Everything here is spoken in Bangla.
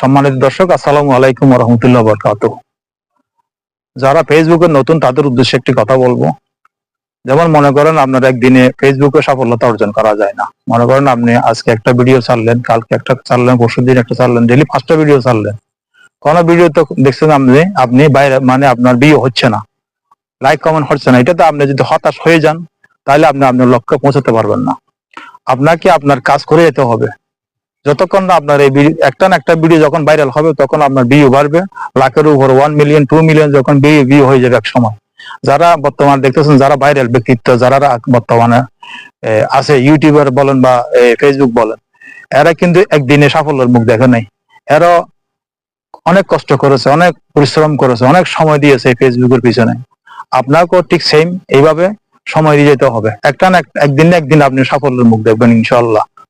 সম্মানিত দর্শক, আসসালামু আলাইকুম রহমতুল্লাহ বরকাত যারা ফেসবুকে নতুন, তাদের উদ্দেশ্যে একটি কথা বলব। যেমন মনে করেন আপনার একদিনে ফেসবুকে সফলতা অর্জন করা যায় না। মনে করেন আপনি আজকে একটা ভিডিও ছাড়লেন, কালকে একটা ছাড়লেন, পরশু দিন একটা ছাড়লেন ডেলি পাঁচটা ভিডিও ছাড়লেন। কোন ভিডিও তো দেখছেন আপনি আপনি বাইরে মানে আপনার বিয়ে হচ্ছে না। লাইক কমেন্ট হচ্ছে না। এটা তো আপনি যদি হতাশ হয়ে যান, তাহলে আপনি আপনার লক্ষ্যে পৌঁছাতে পারবেন না। আপনাকে আপনার কাজ করে যেতে হবে। যতক্ষণ না আপনার এই একটা না একটা ভিডিও যখন ভাইরাল হবে, তখন আপনার ভিউ বাড়বে। লাখের উপর ওয়ান মিলিয়ন টু মিলিয়ন যখন ভিউ হয়ে যাবে এক সময় যারা বর্তমানে দেখতেছেন, যারা ভাইরাল ব্যক্তিত্ব, যারা বর্তমানে আছে ইউটিউবার বলেন বা ফেসবুক বলেন, এরা কিন্তু একদিনে সাফল্যের মুখ দেখে নাই। এরা অনেক কষ্ট করেছে, অনেক পরিশ্রম করেছে, অনেক সময় দিয়েছে ফেসবুকের পিছনে। আপনাকেও ঠিক সেম এইভাবে সময় দিয়ে যেতে হবে। একটা না এক- একদিন না একদিন আপনি সাফল্যের মুখ দেখবেন ইনশাল্লাহ